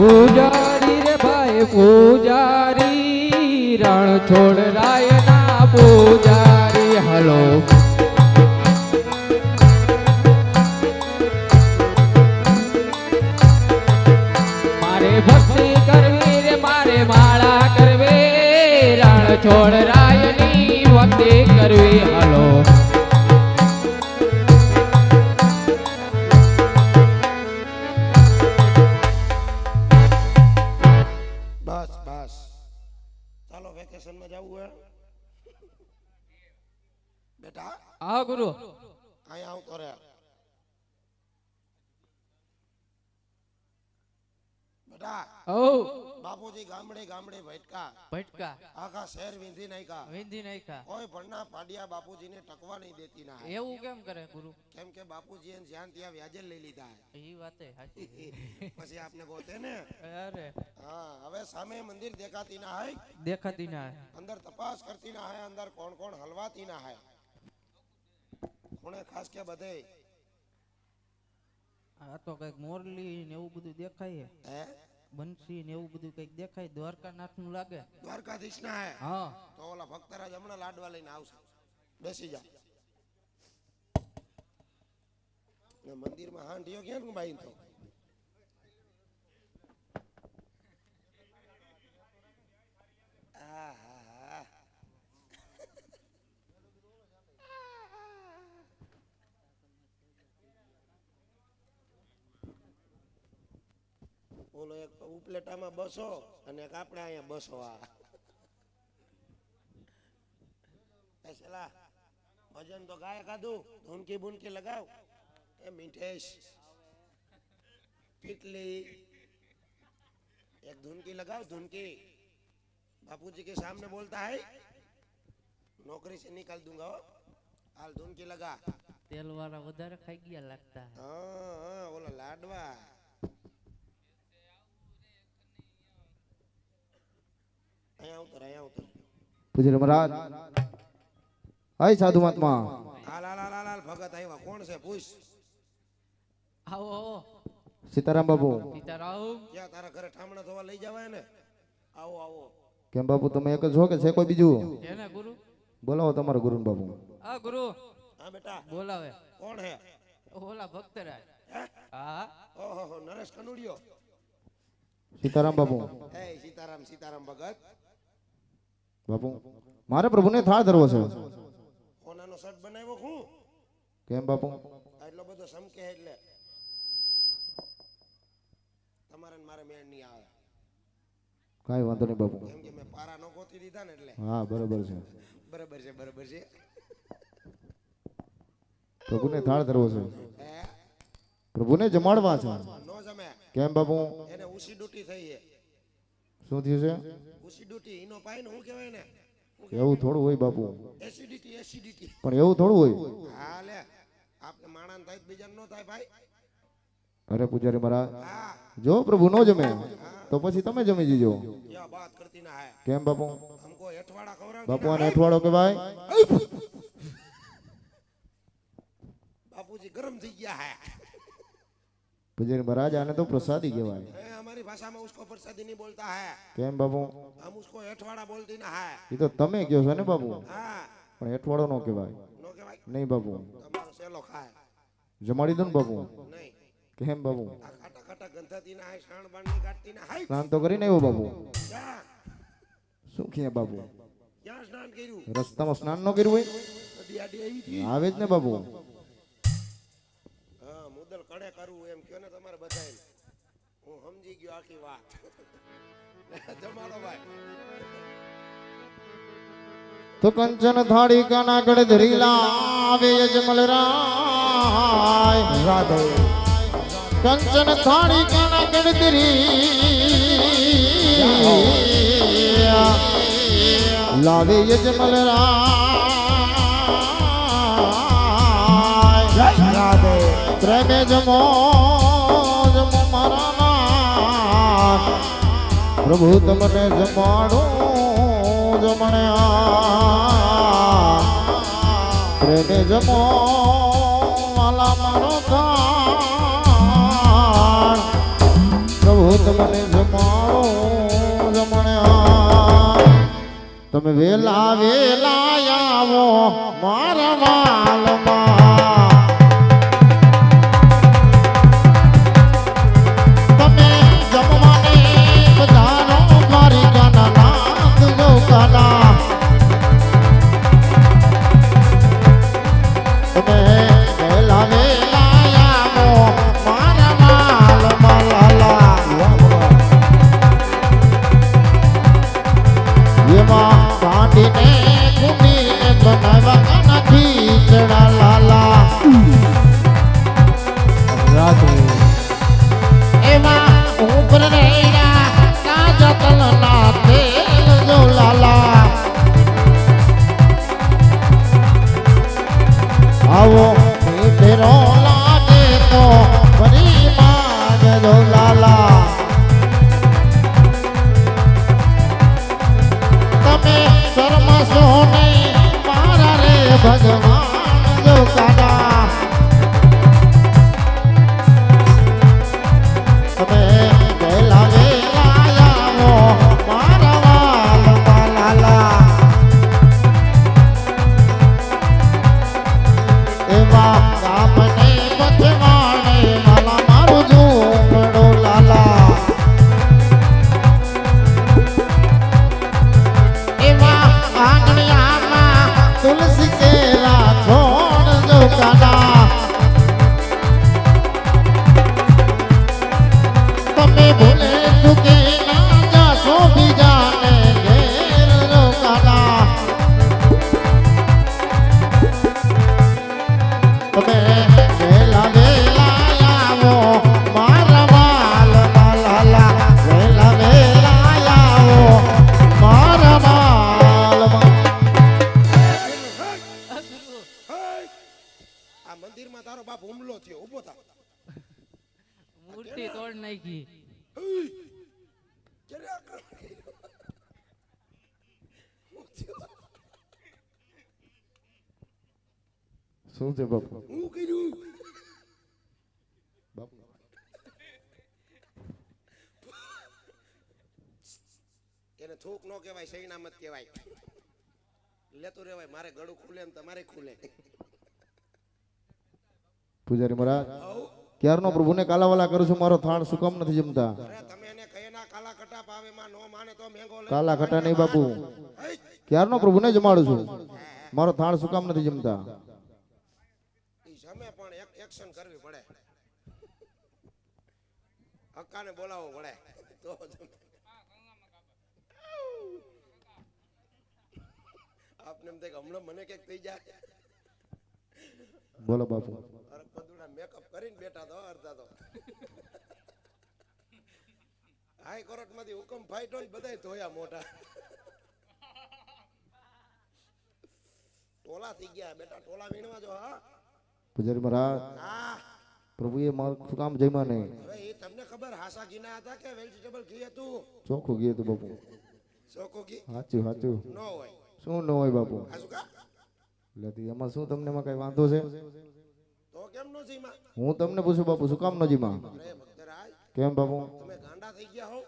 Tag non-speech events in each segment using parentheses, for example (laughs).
પૂજારી ભાઈ રણ છોડ રાયના પૂજારી. હલો. મારે ભક્તિ કરવી રે, મારે માળા કરવી. રણ છોડ રાયની ભક્તિ કરવી. હલો. હા ગુરુ. અહીંયા આવતો રે બેટા ઓ બાપુજી ગામડે ગામડે ભટકા. ભટકા. આખા શહેર વિંધી નાખ્યા. વિંધી નાખ્યા. કોઈ ભણના પાડિયા બાપુજીને ટકવા નહીં દેતી ના. એવું કેમ કરે ગુરુ? કેમ કે બાપુજી એને જ્યાં ત્યાં વ્યાજે લઈ લીધા. એ વાતે સાચી (laughs) પછી આપને ગોતે ને? અરે. હા હવે સામે મંદિર દેખાતી ના હાય. દેખાતી ના અંદર તપાસ કરતી ના હાય અંદર કોણ કોણ હલવાતી ના hay ખૂણે ખાસ કે બધે? આ તો કંઈક મોરલી ને એવું બધું દેખાય હે? બંસી ને એવું બધું કંઈક દેખાય દ્વારકાનાથનું લાગે. દ્વારકાધીશ ના હે? હા. તો ઓલા ભક્તરાજ હમણાં લાડવા લઈને આવશે. બેસી જા. ને મંદિરમાં ક્યાં નું બાઈ તો? આહાહા. ઓલો એક ઉપલેટામાં બસો અને એક આપણે અહીંયા બસો આ પેલા ભજન તો ગાય કાધું ધૂનકી બુનકી લગાવ એ મીઠેશ પીટલી एक धुन की लगाओ धुन की बापूजी के सामने बोलता है नौकरी से निकाल दूंगा हो हाल धुन की लगा તેલ વાળા વધારે ખાઈ ગયા લાગતા हाँ हाँ बोला लाडवा ઉતર અહીંયા ઉતર પૂજ્ય મહારાજ હાય સાધુ મહાત્મા. હાલ હાલ હાલ હાલ હાલ ભગત આવ્યા. કોણ છે? પૂછ. આવો સીતારામ બાપુ. સીતારામ. ક્યાં તારા ઘરે ઠામણા ધોવા લઈ જવાય ને? આવો આવો. કેમ બાપુ તમે એક જ છો કે છે કોઈ બીજું? એને ગુરુ? બોલાવો તમારો ગુરુ બાપુ. હા ગુરુ. હા બેટા. બોલાવે. કોણ હે? ઓલા ભક્તરાજ. હે? હા. ઓહો નરેશ કનુડિયો. સીતારામ બાપુ. એ સીતારામ સીતારામ ભગત. બાપુ મારે પ્રભુને થાળ ધરવો છે. કોનાનો શર્ટ બનાવ્યો હું? કેમ બાપુ? એટલો બધો સમકે એટલે. તમારે મારે મેળ નહીં આવે. કાઈ વાંધો નહીં બાપુ. કેમ કે મેં પારા નો ગોતી દીધા ને એટલે. હા બરાબર છે. બરાબર છે બરાબર છે. પ્રભુને થાળ ધરવો છે. પ્રભુને જમાડવા છે. નો જમે. કેમ બાપુ? એને ઉસી ડૂટી થઈ છે. શું થયું છે? એસિડિટી એનો પાય ને કહેવાય ને એવું થોડું હોય બાપુ. Acidity acidity. પણ એવું થોડું હોય. હા લે. આપને માણાન થાય બીજા નો થાય ભાઈ. અરે પૂજારી મારા જો પ્રભુ નો જમે તો પછી તમે જમી જજો. કેમ બાપુ? બાપુ આને અઠવાડો કે ભાઈ બાપુજી ગરમ થઈ ગયા હે. પૂજારી મહારાજ આને તો પ્રસાદી કહેવાય ए, हमारी भाषा में उसको प्रसादी नहीं बोलता है કેમ બાપુ हम उसको अठवाड़ा बोलती ना है એ તો તમે કહો છો ને બાપુ हाँ પણ અઠવાડો નો કહેવાય नो के भाई નહીં બાપુ તમારો સેલો ખાય જમાડી દો ને બાપુ નહીં કેમ બાપુ આ ખાટા ખાટા ગંધાતી ના હાય શાણ બાણ ની કાઢતી ના હાય સ્નાન તો કરીને આવ્યો બાપુ ક્યાં શું કહે બાપુ ક્યાં સ્નાન કર્યું રસ્તામાં સ્નાન ન કર્યું હોય નદી આડી આવી હતી આવે જ ને બાપુ કયો ને તમારે બધાય હું સમજી ગયો આખી વાત. જમાડો ભાઈ. તો કંચન થાળી કાના ગળ ધરી લાવે યજમલ રાય. રાધે કંચન થાળી કાના ગળ ધરી લાવે યજમલ રાય. રાધે. પ્રેમે જમો જમો પ્રભુ તમને જમાડું જમણે પ્રેમે જમો માલા મારો પ્રભુ તમને જમાડો રમણ તમે વેલા વેલા આવો, મારા વાલમાં. તમે મંદિરમાં તારો બાપ હુમલો થયો ઊભો થા. મૂર્તિ તોડ નાખી? શું છે બાપ? હું કર્યું? બાપ એને થોક નો કહેવાય સૈનામત કહેવાય. લેતું રહેવાય મારે ગળું ખુલે ને તમારે ખુલે. પૂજારી મહારાજ. ક્યારનો પ્રભુને કાલાવાલા કરું છું મારો થાળ શું કામ નથી જમતા. તમે એને કહેના કાલા ખટા નહીં બાપુ. ક્યારનો પ્રભુને જમાડું છું? મારો થાળ શું કામ નથી જમતા. એક્શન કરવી પડે. હક્કાને બોલાવવો પડે. તો આપને એમ થાય હમણાં મને કંઈક થઈ જાય. બોલો બાપુ. મેકઅપ કરીને બેઠા તો અડધા તો હાઈ કોર્ટમાંથી હુકમ ફાઈટો ને બધાય ધોયા મોટા ટોલા થઈ ગયા બેટા ટોલા વીણવા જો હા પૂજારી મહારાજ હા પ્રભુએ મારું શું કામ જમ્યા નહીં હવે એ તમને ખબર હાસા ઘીના હતા કે વેજીટેબલ ઘી હતું ચોખ્ખું ગયું હતું બાપુ ચોખ્ખું ઘી સાચું સાચું ન હોય શું ન હોય બાપુ આ શું કા એટલે એમાં શું તમને એમાં કઈ વાંધો છે તો કેમ નો હું તમને પૂછું બાપુ શું કામ ન જીમા? અરે ભક્તરાજ. કેમ બાપુ? તમે ગાંડા થઈ ગયા હો.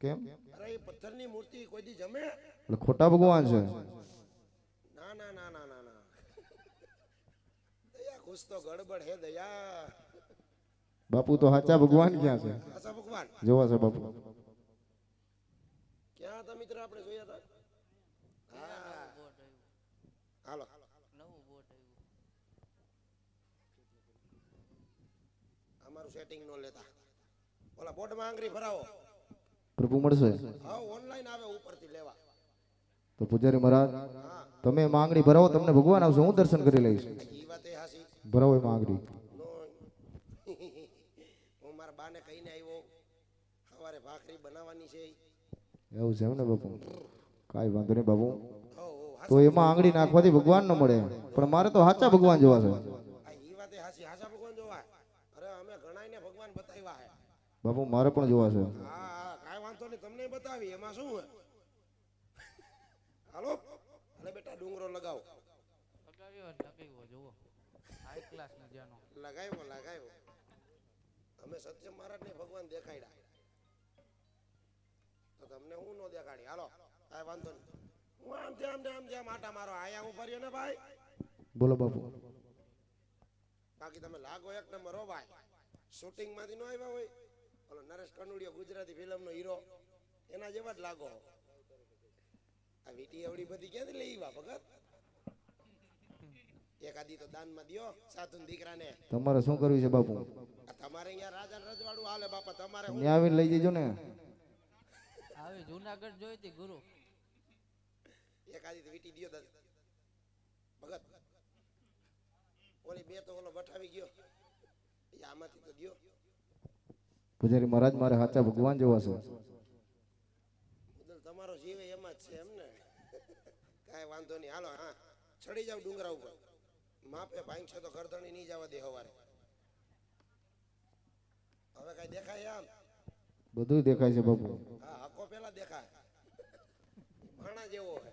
કેમ? અરે એ પથ્થરની મૂર્તિ કોઈ દી જમે? એટલે ખોટા ભગવાન છે. ના ના ના ના ના ના. દયા ખુશ તો ગડબડ હે દયા. બાપુ તો સાચા ભગવાન ક્યાં છે? સાચા ભગવાન? જોવા છે બાપુ. ક્યાં હતા મિત્ર આપણે જોયા હતા? હા. હાલો નવું બોટ આવ્યું અમારું સેટિંગ નો લેતા. ઓલા બોર્ડમાં આંગળી ભરાવો. પ્રભુ મળશે? હા ઓનલાઈન આવે ઉપરથી લેવા. તો પૂજારી મહારાજ તમે માંગણી ભરાવો તમને ભગવાન આવશે હું દર્શન કરી લઈશ. ભરાવો એ માંગણી હું મારા બાને કહીને આવ્યો સવારે ભાખરી બનાવવાની છે એવું છે એમ ને બાપુ? કાંઈ વાંધો નહીં બાપુ. તો એમાં આંગળી નાખવાથી ભગવાન ન મળે. પણ મારે તો સાચા ભગવાન જોવા છે આ ઈ વાત એ હાસી હાસા ભગવાન જોવા અરે અમે ઘણાયને ભગવાન બતાવ્યા હે બાપુ મારે પણ જોવા છે. હા હા કાંઈ વાંધો નહીં તમને બતાવી એમાં શું હોય? હાલો? અરે બેટા ડુંગરો લગાવો. લગાવ્યો લગાવ્યો જોવો હાઈ ક્લાસ મજાનો લગાવ્યો લગાવ્યો. અમે સત્ય મહારાજને ભગવાન દેખાડ્યા. તો તમને હું નો દેખાડી? હાલો કાંઈ વાંધો નહીં. હું આમ ત્યાં આમ ત્યાં આમ ત્યાં માટા મારો આયા હું ફર્યો ને ભાઈ? બોલો બાપુ. બાકી તમે લાગો એક નંબર હો ભાઈ. શૂટિંગમાંથી નો આવ્યા હોય? ઓલો નરેશ કનુડિયો ગુજરાતી ફિલ્મ નો હીરો. એના જેવા જ લાગો. આ વીટી એવડી બધી ક્યાંથી લઈ વા ભગત? એકાદી તો દાનમાં દયો સાધુ દીકરાને. તમારે શું કરવું છે બાપુ? તમારે અહીંયા રાજા રજવાડું હાલે બાપા તમારે ત્યાં આવીને લઈ જજો ને. આવી જુનાગઢ જોઈ હતી ગુરુ એકાદી તો વીટી દયો ભગત ઓલી બે તો ઓલો બઠાવી ગયો. આમાંથી તો દ્યો. પૂજારી મહારાજ મારે સાચા ભગવાન જેવા છે. તમારો જીવ એમાં જ છે એમ ને. કાંઈ વાંધો નહીં. હાલો હા. ચડી જાવ ડુંગરા ઉપર. માપે ભાઈ છે તો ગરદણી નહીં જવા દે હવારે. હવે કઈ દેખાય આમ બધું દેખાય છે બાપુ. હા હકો પેલા દેખાય. ભાણા જેવો હે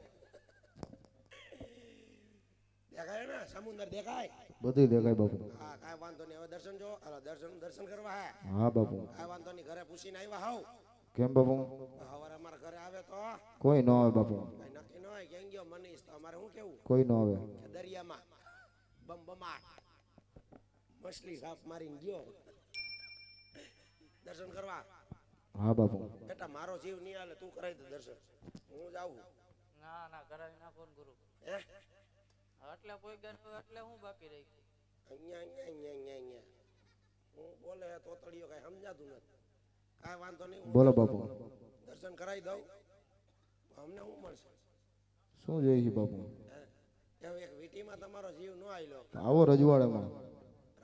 દેખાય ને સમુદ્ર દેખાય. બધું દેખાય બાપુ. હા કાંઈ વાંધો નહીં હવે દર્શન જો હાલો દર્શન દર્શન કરવા હા. હા બાપુ. કાંઈ વાંધો નહીં ઘરે પૂછીને આવ્યા હાવ કેમ બાપુ? હવારે અમારા ઘરે આવે તો. કોઈ ન આવે બાપુ. કઈ નક્કી ન હોય ક્યાં ગયો મનીષ? તો અમારે શું કેવું? કોઈ ન આવે. દરિયામાં બમ બમાટ મછલી સાફ મારીને ગયો. દર્શન કરવા? હા બાપુ. બેટા મારો જીવ નહીં હાલે તું કરાવી દે દર્શન. હું જાઉં. ના ના કરાવી નાખો ગુરુ હે એટલે કોઈ ગયા એટલે હું બાકી રહી અહીંયા અહીંયા અહીંયા અહીંયા અહીંયા. હું બોલે તોતડીઓ કઈ સમજાતું નથી. કાંઈ વાંધો નહીં બોલો બાપુ. દર્શન કરાવી દઉં. અમને શું મળશે? શું જોઈએ છે બાપુ? એક વીટીમાં તમારો જીવ ન આવેલો આવો રજવાડામાં.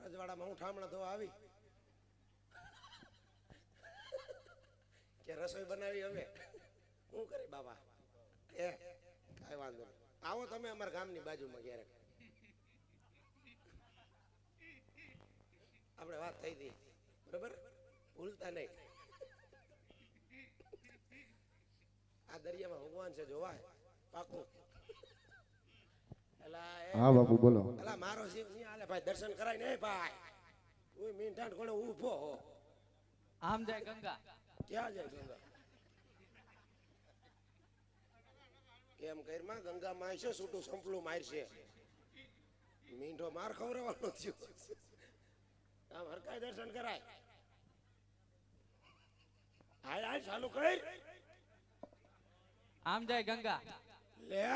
રજવાડામાં હું ઠામણા ધોવા આવી? કે રસોઈ બનાવી હવે? શું કરી બાબા એ કાંઈ વાંધો નહીં. આવો તમે અમારા ગામની બાજુમાં ક્યારેક. આપણે વાત થઈ હતી. બરોબર? ભૂલતા નહીં. આ દરિયામાં ભગવાન છે જોવાય. પાકું. હા બાપુ બોલો. અલા મારો જીવ નહીં હાલે ભાઈ દર્શન કરાય નહીં ભાઈ. તું મીંઠાણ કોણે ઊભો હો. આમ જાય ગંગા. ક્યાં જાય ગંગા? કેમ કરમાં? ગંગા માં છે છૂટું સંપલું મારશે. મીંઢો માર ખવડાવવાનો થયો. આમ હરકાય દર્શન કરાય. હાય હાય ચાલુ કર. આમ જાય ગંગા. લે.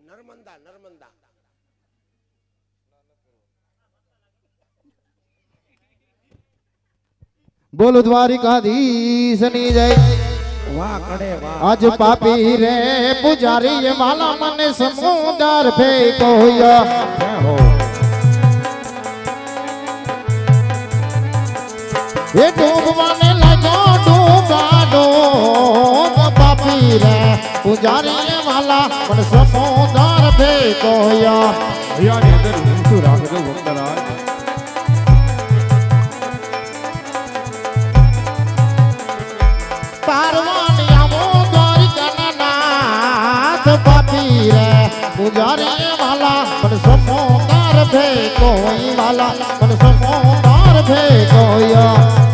નર્મદા નર્મદા. બોલો દ્વારિકાધીશની જય. આજ પાપી રે પુજારી એ માલા મને સમુદર ફેંકો એ ડૂબવાને લાગ્યો ડૂબાડો પાપી રે પુજારી એ માલા મને સમુદર ફેંકો હૈયાની અંદર ઊંચું રાખજો વંદરાજ પૂજારે વાલા પણ સમોકાર ભે કોઈ વાલા પણ સમોકાર ભે કોઈ